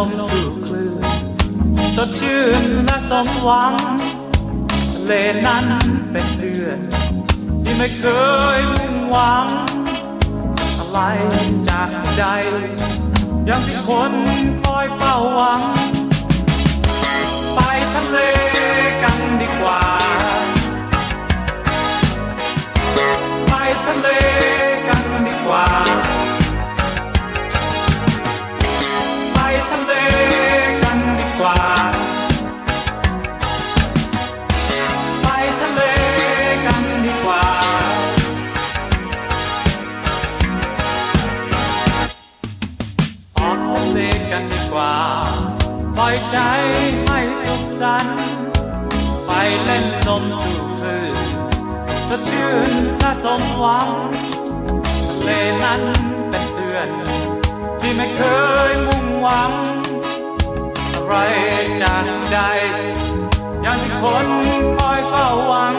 ลมสู่คลื่นสดชื่นและสมหวังทะเลนั้นเป็นเดือนที่ไม่เคยมุ่งหวัง อะไรจากใจยังที่คนคอยเฝ้าหวัง เลกันดีกว่า ปล่อยใจให้สุขสันต์ไปเล่นลมสู่คลื่นสดชื่นและสมหวังทะเลนั้นเป็นเพื่อน ที่ไม่เคยมุ่งหวัง อะไรจากใจอย่างคนคอยเฝ้าหวัง